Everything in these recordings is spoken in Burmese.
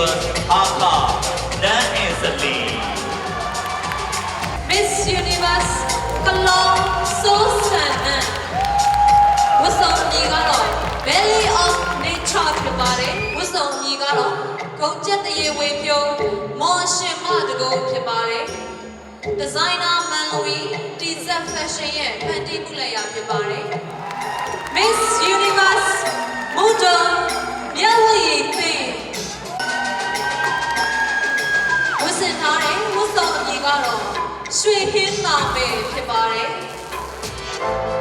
Universe အခါနန်းအင်စလီ Miss Universe ကလောစိုးစံနန်ဝတ်ဆောင်ညီကတော့ Belly of Nature ဖြစ်ပါတယ်ဝတ်ဆောင်ညီကတော့ဂုံကျက်တရေဝေဖြိုးမော်ရှင်မတကုံဖြစ်ပါတယ်ဒီဇိုင်နာမန်လူီတီဇက်ဖက်ရှင်ရဲ့ဖန်တီးမှုလက်ရာဖြစ်ပါတယ် Miss Universe မူဒမြတ်ဝရီသိ ရွှေဟင်းတောင်ပဲဖြစ်ပါတယ်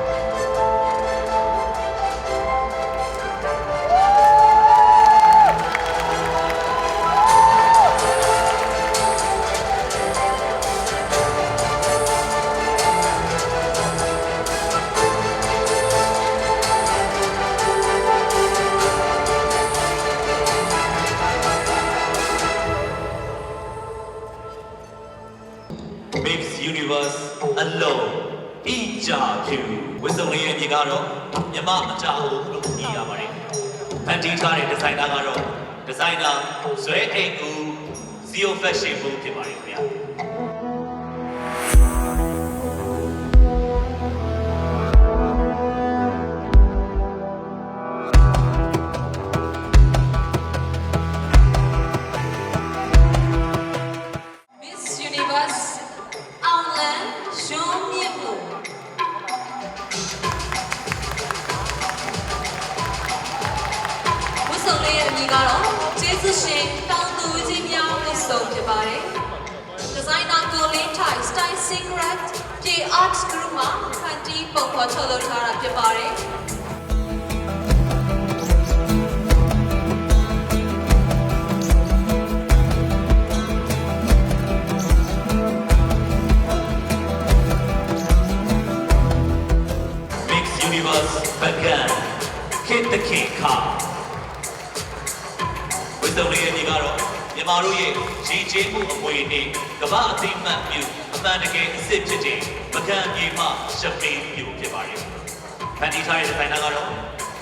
Mix Universe အလုံးအကြဖြူဝစ်စုံလေးရဲ့မြေကတော့မြမအကြအိုးလို့ညီရပါတယ်။ဖန်တီးထားတဲ့ဒီဇိုင်နာကတော့ဒီဇိုင်နာဇွဲအိမ်ဦး Zero Fashion ဘူးဖြစ်ပါတယ်ခင်ဗျာ။ လန်ရုံးမြင့်မှုဝတ်စုံလေးရဲ့အမည်ကတော့ကျေးဇူးရှင်တောင်သူကြီးများဝတ်စုံဖြစ်ပါတယ်။ Designer Golden Tie Style Secret J Arts Group မှာဖန်တီးပုံဖော်ထုတ်လုပ်ထားတာဖြစ်ပါတယ်။ Mix Universe ဘကန်ခေတ်တစ်ခေတ်ခါဝစ်စုံလေးရဲ့ဒီကတော့မြန်မာတို့ရဲ့ရည်ကြီးမှုအမွေနဲ့ကမ္ဘာအသိမှတ်ပြုအမှန်တကယ်အစ်စ်ဖြစ်တဲ့ပကံပြေမှရှပင်းပြုဖြစ်ပါတယ်။ဖန်တီးထားတဲ့ဒီဇိုင်နာကတော့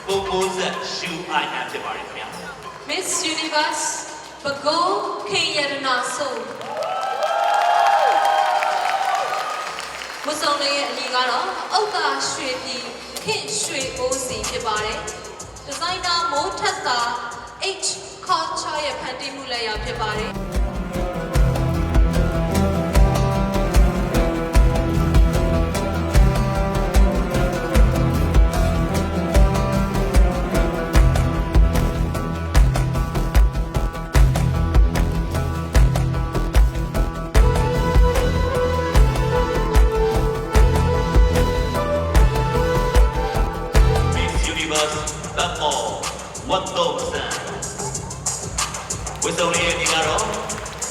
ပုံမိုးဆက်ရှူအိုင်အန်ဖြစ်ပါတယ်ခင်ဗျာ Miss Universe ဘဂုံခေရတနာဆိုမစုံလေးရဲ့အမည်ကတော့ဥက္ကာရွှေပြည်ခင် ရွှေအိုးစီဖြစ်ပါတယ်။ဒီဇိုင်နာမိုးထက်တာ H Culture ရဲ့ဖန်တီးမှုလက်ရာဖြစ်ပါတယ်။ ဘတ်မော်ဝတ်တော့ဆန်ဝစ်စုံလေးရဲ့ဒီကတော့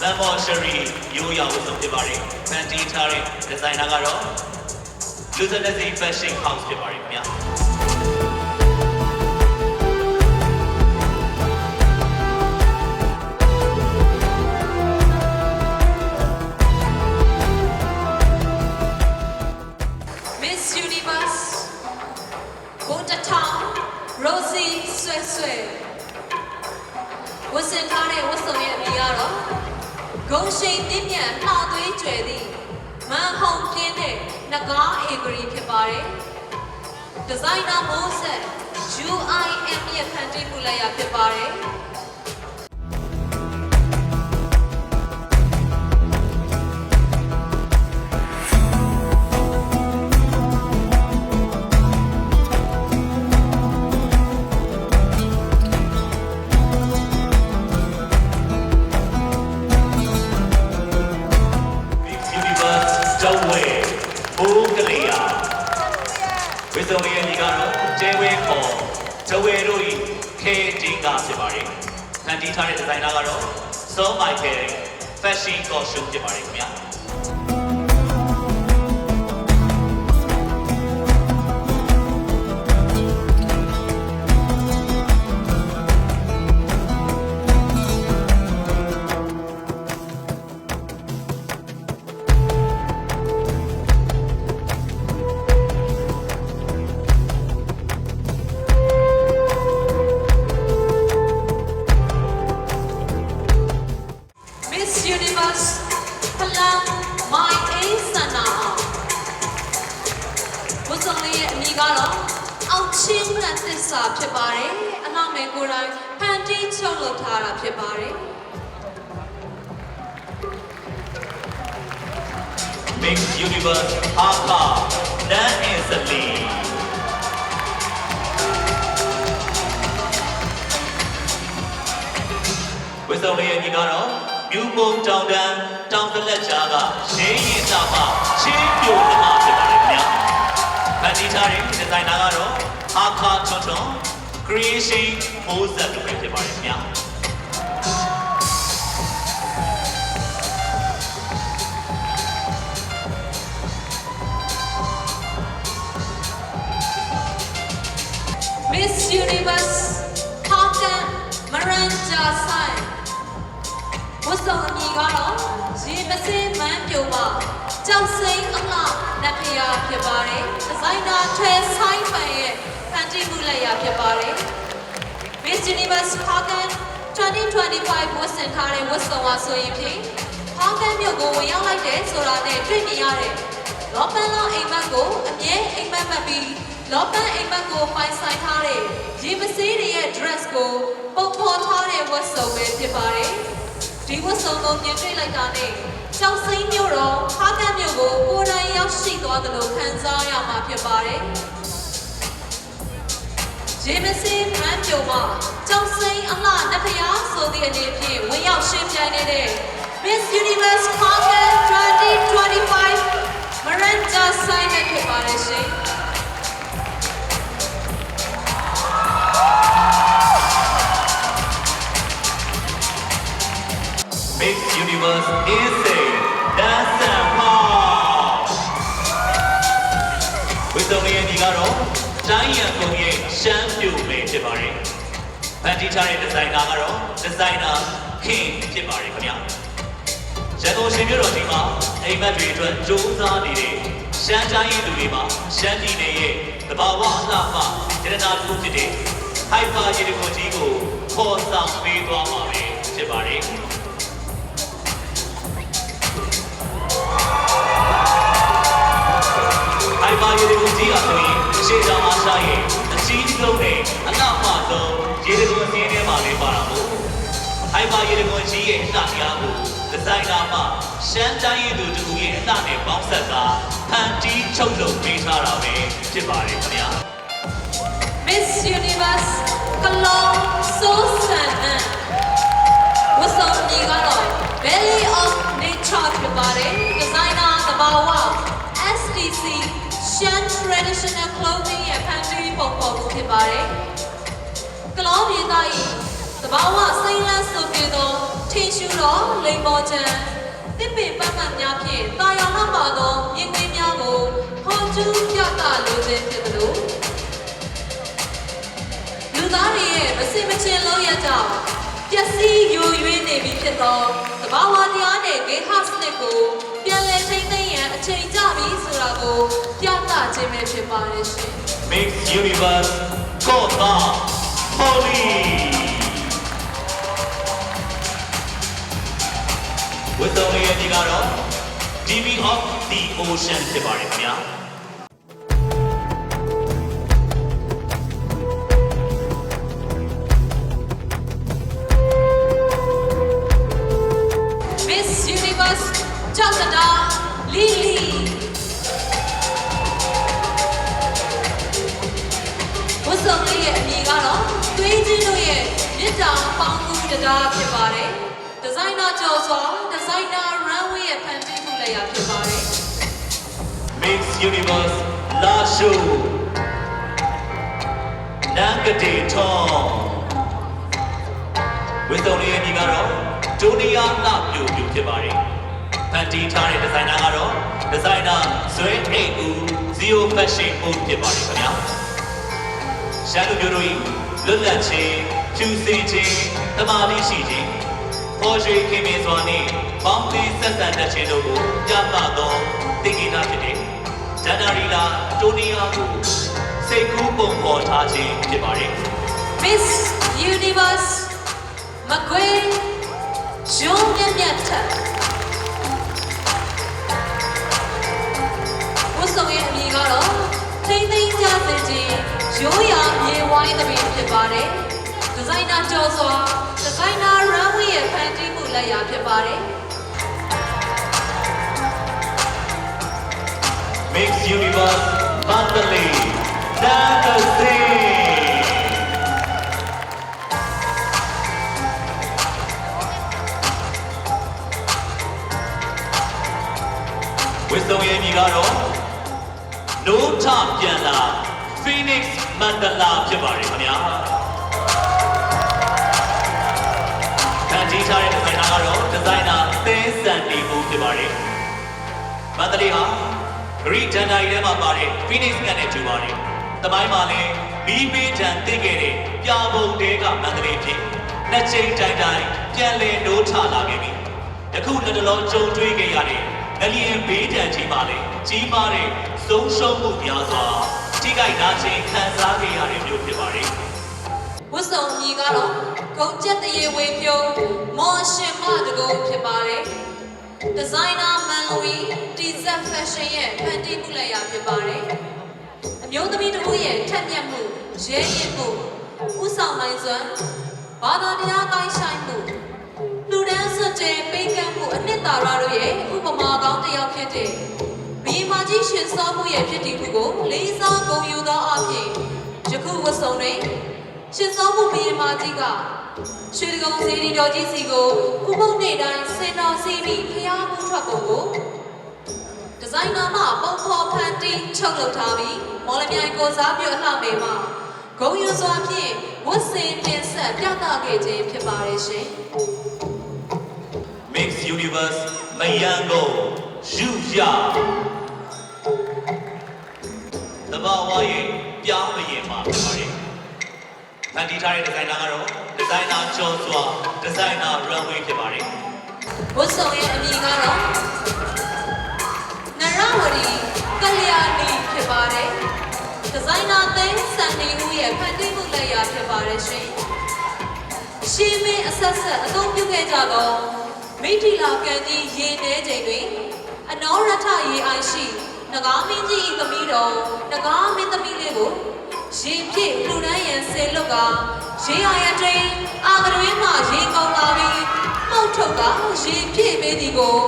လမ်းမော်ရှရီရိုးရာဝစ်စုံဖြစ်ပါတယ်ဖန်တီးထားတဲ့ဒီဇိုင်နာကတော့လူစနစီ Fashion House ဖြစ်ပါတယ်ခင်ဗျာ ဝတ်ဆင်ထားတဲ့ဝတ်စုံရဲ့အမည်ကတော့ဂုံရှိန်မြင့်မြတ်နှာသွေးကျွယ်သည့်မန်ဟုံပြင်းတဲ့နဂါးအေဂရီဖြစ်ပါတယ်ဒီဇိုင်နာမိုးဆက် UIM ရဲ့ဖန်တီးမှုလက်ရာဖြစ်ပါတယ် တော့ကျဲဝဲခေါ်ကျဝဲတို့ဤခဲတင်းကဖြစ်ပါတယ်ဖန်တီးထားတဲ့ဒီဇိုင်နာကတော့ So Michael Fashion Costume ဖြစ်ပါတယ်ခင်ဗျာ Universe Aka Dan Inslee ဝစ်စုံလေးရဲ့ညီကတော့မြူပုံတောင်တန်းတောင်တလက်ကြားကရှင်းရင်တာမှချင်းပြိုသမားဖြစ်ပါတယ်ခင်ဗျာဖန်တီးထားတဲ့ဒီဇိုင်နာကတော့ Aka ချွန်ချွန် Creation မိုးဆက်တို့ပဲဖြစ်ပါတယ်ခင်ဗျာ Miss Universe ဟာကန်မရန်ဂျာဆိုင်ဝတ်ဆောင်အမည်ကတော့ရေမစင်းမန်းပြိုပါကြောက်စိမ့်အလှနတ်ဖျားဖြစ်ပါတယ်ဒီဇိုင်နာထွဲဆိုင်ဖန်ရဲ့ဖန်တီးမှုလက်ရာဖြစ်ပါတယ် Miss Universe ဟာကန်2025ဝတ်ဆင်ထားတဲ့ဝတ်ဆောင်ပါဆိုရင်ဖြင့်ဟာကန်မြို့ကိုဝင်ရောက်လိုက်တဲ့ဆိုတာနဲ့တွေ့မြင်ရတဲ့လောပန်လောအိမ်မက်ကိုအမြဲအိမ်မက်မှတ်ပြီး လောပန်အိမ်မက်ကိုပိုင်ဆိုင်ထားတဲ့ရေမစေးတွေရဲ့ dress ကိုပုံဖော်ထားတဲ့ဝတ်ဆောင်ပဲဖြစ်ပါတယ်ဒီဝတ်ဆောင်ကိုမြင်တွေ့လိုက်တာနဲ့ကျောက်စိမ်းမြို့တော်ဟာကန်မြို့ကိုကိုယ်တိုင်ရောက်ရှိသွားသလိုခံစားရမှာဖြစ်ပါတယ်ဂျေမစင်မန်ပြိုမှာကျောင်းစိန်အလှနဖျားဆိုသည့်အနေဖြင့်ဝင်ရောက်ရှင်ပြိုင်နေတဲ့ Miss Universe Conquer 2025 Miranda Simon ဖြစ်ပါတယ်ရှင် Mix Universe Insane Dance and Pop ဝိသုံလေးရဲ့ဒီကတော့တိုင်းရန်ကုန်ရဲ့ရှမ်းပြူမယ်ဖြစ်ပါတယ်။ဖန်တီးထားတဲ့ဒီဇိုင်နာကတော့ဒီဇိုင်နာ King ဖြစ်ပါတယ်ခင်ဗျာ။ရန်ကုန်ရှင်မြို့တော်ကြီးမှာအိမ်မက်တွေအတွက်ကြိုးစားနေတဲ့ရှမ်းတိုင်းရင်းသူတွေမှာရှမ်းပြည်နယ်ရဲ့တဘာဝအလှမှရတနာတစ်ခုဖြစ်တဲ့ Hyper ရေဒီကိုကြီးကိုခေါ်ဆောင်ပေးသွားမှာပဲဖြစ်ပါတယ်။အိုင်ပါရေဒီကိုကြီးကဆိုရင်ရှေ့တောင်အားရှာရဲ့အကြီးဆုံးနဲ့အနောက်မှဆုံးရေဒီကိုအစင်းထဲမှာလေးပါတာမို့အိုင်ပါရေဒီကိုကြီးရဲ့အလှတရားကိုဒီဇိုင်နာမှရှမ်းတိုင်းရည်သူတူရဲ့အလှနဲ့ပေါင်းဆက်တာဖန်တီးချုပ်လုပ်ပေးထားတာပဲဖြစ်ပါတယ်ခင်ဗျာ Miss Universe ကလောဆိုဆန်နန်ဝတ်ဆောင်အမည်ကတော့ Belly of Nature ဖြစ်ပါတယ်ဒီဇိုင်နာသဘာဝ STC Shan Traditional Clothing ရဲ့ဖန်တီးပုံပေါ်မှုဖြစ်ပါတယ်ကလောမြေသား၏တဘာဝစိမ့်လန်းဆိုပြသောထင်ရှူသောလိမ္မော်ချံတစ်ပင်ပတ်မှတ်များဖြင့်တာယာနှမှာသောမြင်ကွင်းများကိုဟောကျူးပြသလိုခြင်းဖြစ်သလိုလူ သားတွေရဲ့မစင်မချင်းလုံးရကြောင့်ပျက်စီးယိုယွင်းနေပြီဖြစ်သောတဘာဝတရားနဲ့ဂေဟစနစ်ကိုပြန်လည်ထိန်းသိမ်းရန်အချိန်ကျပြီဆိုတာကိုပြသခြင်းပဲဖြစ်ပါတယ်ရှင် Mix Universe ကောတာ Holy ဝတ်တော်လေးရဲ့ဒီကတော့ TV of the Ocean ဖြစ်ပါတယ်ခင်ဗျာ ပေါင်းမှုတရားဖြစ်ပါတယ်ဒီဇိုင်နာကျော်စွာဒီဇိုင်နာ runway ရဲ့ဖန်တီးမှုလည်းရဖြစ်ပါတယ် Mix Universe La Show နန်ကတိထောင်းဝတ်တော်လေးရဲ့ဒီကတော့ဒိုနီယာနာပြူပြူဖြစ်ပါတယ်ဖန်တီးထားတဲ့ဒီဇိုင်နာကတော့ဒီဇိုင်နာဇွဲအိတ်ဦး Zero Fashion Mode ဖြစ်ပါတယ်ခင်ဗျာရှမ်းလူမျိုးတို့၏လွတ်လပ်ခြင်းဖြူစင်ခြင်း တမာတိရှိခြင်းပေါ်ရွှေခင်မင်စွာနှင့်ပေါင်းသင်းဆက်ဆံတတ်ခြင်းတို့ကိုပြသသောသင်္ကေတဖြစ်တဲ့ဒန္နာရီလာတိုနီယာကိုစိတ်ကူးပုံပေါ်ထားခြင်းဖြစ်ပါတယ် Miss Universe မကွေးဂျုံမြတ်မြတ်ထက်ဝတ်ဆောင်ရဲ့အမည်ကတော့ထိမ့်သိမ့်ကြစေခြင်းရိုးရာမြေဝိုင်းသမီးဖြစ်ပါတယ်ဒီဇိုင်နာကျော်စွာ ရဲ့ဖန်တီးမှုလက်ရာဖြစ်ပါတယ် Mix Universe Mandalay Dynasty ဝစ်စုံရဲ့အမည်ကတော့ No ထပြန်လာ Phoenix Mandala ဖြစ်ပါတယ်ခင်ဗျာ ဖန်တီးထားတဲ့ဒီဇိုင်နာကတော့ဒီဇိုင်နာသင်းစံတီဘူးဖြစ်ပါတယ်မန္တလေးဟာ Great Danda ကြီးထဲမှာပါတဲ့ Phoenix ကနဲ့တူပါတယ်။တမိုင်းမှာလည်းမီးပေးတံတင့်ခဲ့တဲ့ပြာပုံတဲကမန္တလေးဖြစ်နှစ်ချိန်တိုင်းတိုင်းပြန်လည်နိုးထလာခဲ့ပြီ။ယခုလက်တလုံးကြုံတွေ့ခဲ့ရတဲ့ငလျင်ဘေးတံကြီးပါလေကြီးမားတဲ့ဆုံးရှုံးမှုများစွာထိခိုက်နာကျင်ခံစားခဲ့ရတဲ့မျိုးဖြစ်ပါတယ်ဝတ်စုံညီကတော့ ဂုံကျက်တရေဝေဖြုံးမော်ရှင်မတကုံဖြစ်ပါတယ်ဒီဇိုင်နာမန်လူဝီတီဇက်ဖက်ရှင်ရဲ့ဖန်တီးမှုလက်ရာဖြစ်ပါတယ်အမျိုးသမီးတစ်ဦးရဲ့ထက်မြက်မှုရဲရင့်မှုဥဆောင်နိုင်စွမ်းဘာသာတရားကိုင်းဆိုင်မှုလူဒန်းစွတ်တဲ့ပေးကမ်းမှုအနှစ်သာရတို့ရဲ့ဥပမာကောင်းတစ်ယောက်ဖြစ်တဲ့ဘီမာကြီးရှင်စောမှုရဲ့ဖြစ်တည်မှုကိုလေးစားဂုဏ်ယူသောအဖြစ်ယခုဝတ်စုံတွင်ရှင်စောမှုဘီမာကြီးက ရွှေတကုံစီရီတော်ကြီးစီကိုဥပုပ်နေတိုင်းစင်တော်စီပြီးဖျားမှုထွက်ပုံကိုဒီဇိုင်နာမှပုံဖော်ဖန်တီးချုပ်လုပ်ထားပြီးမော်လမြိုင်ကိုစားပြုအလှမေမှာဂုံယူစွာဖြင့်ဝတ်ဆင်တင်ဆက်ပြသခဲ့ခြင်းဖြစ်ပါတယ်ရှင် Mix Universe မယံကိုယူရတဘာဝရဲ့ပြားမရင်မှာဖြစ်ပါတယ် ဖန်တီးထားတဲ့ဒီဇိုင်နာကတော့ဒီဇိုင်နာကျော်စွာဒီဇိုင်နာ runway ဖြစ်ပါတယ်ဝတ်စုံရဲ့အမည်ကတော့နရဝရီကလျာဏီဖြစ်ပါတယ်ဒီဇိုင်နာသင်းစံနေမှုရဲ့ဖန်တီးမှုလက်ရာဖြစ်ပါတယ်ရှင်ရှင်းမင်းအဆက်ဆက်အသုံးပြုခဲ့ကြသောမိထီလာကန်ကြီးရေနေချိန်တွင် အနောရထရေအိုင်ရှိနဂါမင်းကြီး၏သမီးတော်နဂါမင်းသမီးလေးကို ရေပြည့်လူတန်းရန်ဆေလွတ်ကရေအိုင်ရတွင်အာကရွေးမှရေကောင်းလာပြီးမှုတ်ထုတ်ကရေပြည့်ပေးသည်ကို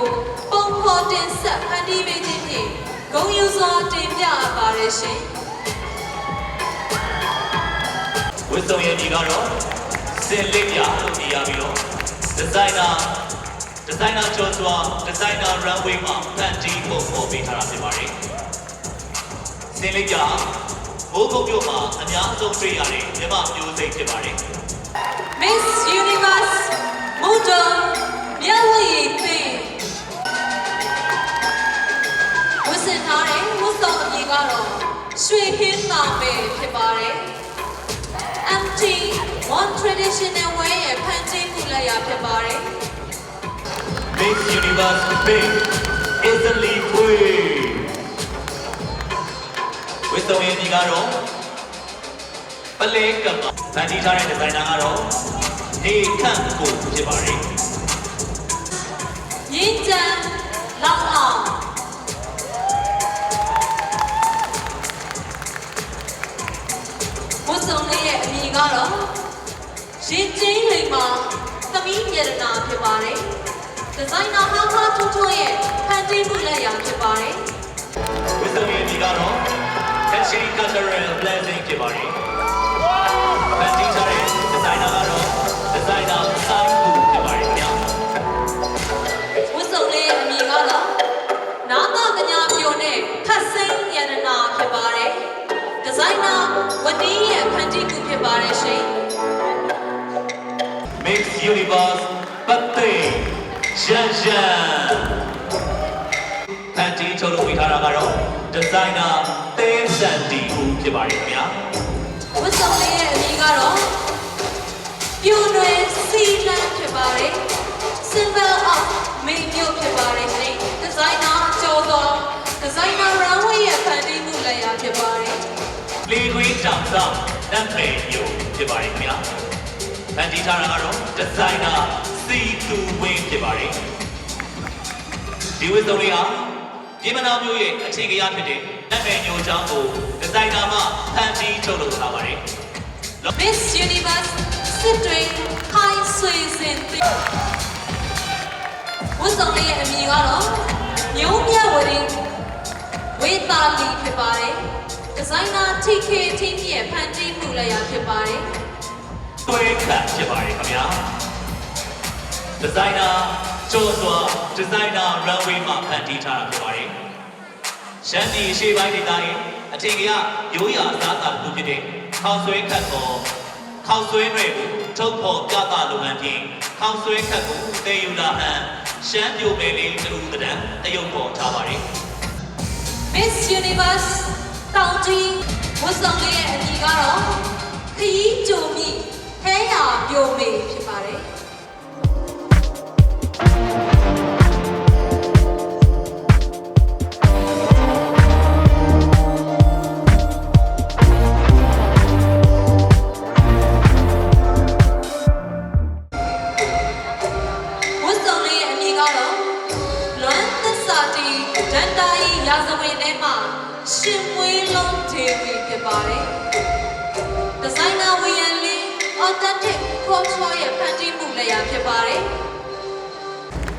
ပုံဖော်တင်ဆက်ဖန်တီးပေးခြင်းဖြင့်ဂုံယူစွာတင်ပြအပ်ပါတယ်ရှင်ဝစ်စုံရဲ့ဒီကတော့စင်လေးပြလို့ပြရပြီးတော့ဒီဇိုင်နာဒီဇိုင်နာကျော်စွာဒီဇိုင်နာ runway မှာဖန်တီးပုံပေါ်ပေးထားတာဖြစ်ပါတယ်စင်လေးပြ မိုးကုတ်မြို့မှာအများဆုံးတွေ့ရတဲ့မြမမျိုးစိတ်ဖြစ်ပါတယ် Miss Universe Model မြတ်ဝီပင်ဝတ်ဆင်ထားတဲ့ဝတ်စုံအမည်ကတော့ရွှေဟင်းတောင်ပဲဖြစ်ပါတယ် MT One Traditional Way ရဲ့ဖန်တီးမှုလက်ရာဖြစ်ပါတယ် Miss Universe Big Italy Queen ဝ စ်စုံရဲ့ဒီကတော့ပလဲကပ်ဖန်တီးထားတဲ့ဒီဇိုင်နာကတော့နေခန့်ကိုဖြစ်ပါတယ်ရင်းချမ်းလောင်အောင်ဝတ်စုံလေးရဲ့အမည်ကတော့ရင်ကျင်းလိမ်မှာသမီးမြေရနာဖြစ်ပါတယ်ဒီဇိုင်နာဟာဟာထူးထူးရဲ့ဖန်တီးမှုလက်ရာဖြစ်ပါတယ်ဝစ်စုံရဲ့ဒီကတော့ Catchy Cultural Blessing ဖြစ်ပါတယ်ဖန်တီးထားတဲ့ဒီဇိုင်နာကတော့ဒီဇိုင်နာဆိုင်ကူဖြစ်ပါတယ်ခင်ဗျာဝတ်စုံလေးရဲ့အမည်ကတော့နာတာကညာပြိုနဲ့ခတ်စိမ့်ရတနာဖြစ်ပါတယ်ဒီဇိုင်နာဝတီးရဲ့ဖန်တီးမှုဖြစ်ပါတယ်ရှင် Mix Universe ပတ်သိရန်ရန်ဖန်တီးထုတ်လုပ်ပေးထားတာကတော့ဒီဇိုင်နာတဲ စန်တီဦးဖြစ်ပါတယ်ခင်ဗျာဝတ်စုံလေးရဲ့အမည်ကတော့ပြိုနွယ်စီလန်ဖြစ်ပါတယ် Symbol of မိန်မျိုးဖြစ်ပါတယ်ရှင်ဒီဇိုင်နာကျော်သောဒီဇိုင်နာ runway ရဲ့ဖန်တီးမှုလက်ရာဖြစ်ပါတယ်လေခွေးတောင်ဆောင်နတ်မယ်မျိုးဖြစ်ပါတယ်ခင်ဗျာဖန်တီးထားတာကတော့ဒီဇိုင်နာစီတူဝင်းဖြစ်ပါတယ်ဒီဝစ်စုံလေးဟာ ပြည်မနာမျိုးရဲ့အထင်ကြီးဖြစ်တဲ့နာမည်ညိုချောင်းကိုဒီဇိုင်နာမှဖန်တီးထုတ်လုပ်ထားပါတယ် Miss Universe စစ်တွေခိုင်ဆွေစင်တီဝတ်ဆောင်လေးရဲ့အမည်ကတော့မျိုးမြဝရီဝေတာလီဖြစ်ပါတယ်ဒီဇိုင်နာ TK ထင်းကြီးရဲ့ဖန်တီးမှုလည်းရဖြစ်ပါတယ်သွေးခတ်ဖြစ်ပါတယ်ခင်ဗျာဒီဇိုင်နာ ကျော်စွာဒီဇိုင်နာ runway မှာဖန်တီးထားတာဖြစ်ပါတယ်ရှမ်းပြည်ရှေ့ပိုင်းဒေသရဲ့အထင်ကြီးရိုးရာအစားအစာတစ်ခုဖြစ်တဲ့ခေါင်းဆွဲခတ်ကိုခေါင်းဆွဲတွေကိုထုတ်ဖော်ပြသလုပ်ငန်းဖြင့်ခေါင်းဆွဲခတ်ကိုတေယူလာဟန်ရှမ်းပြိုမယ်လေးတူတဒံတရုပ်ပေါ်ထားပါတယ် Miss Universe တောင်ကြီးဝတ်ဆောင်လေးရဲ့အမည်ကတော့ခရီးကြုံမိဟဲရာပြိုမေဖြစ်ပါတယ် Thank you.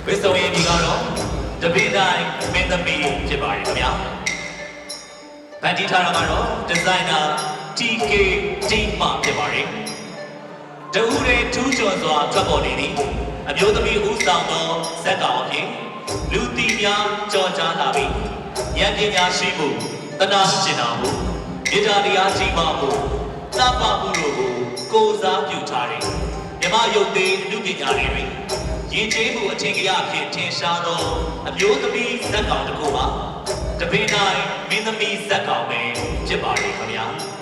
ဝိစုံရဲ့ဒီကတော့တပိတိုင်းမင်းသမီးဖြစ်ပါတယ်ခင်ဗျာဗန်တီထားတာကတော့ဒီဇိုင်နာ TK တီမှဖြစ်ပါတယ်တဦးရဲ့ထူးချွန်စွာထွက်ပေါ်နေသည်အမျိုးသမီးဦးဆောင်သောဇက်ကောင်အဖြစ်လူတီများကြော်ကြားလာပြီးဉာဏ်ပညာရှိမှုတနာကျင်နာမှုမေတ္တာတရားကြီးမားမှုသဗ္ဗမှုတို့ကိုကိုးစားပြုထားတယ်မြမယုတ်သေးအမှုပညာတွေတွင် ရည်ကျေးမှုအထင်ကြီးအဖြစ်ထင်ရှားသောအမျိုးသမီးဇက်ကောင်တစ်ခုပါတပင်းတိုင်းမင်းသမီးဇက်ကောင်ပဲဖြစ်ပါလေခင်ဗျာ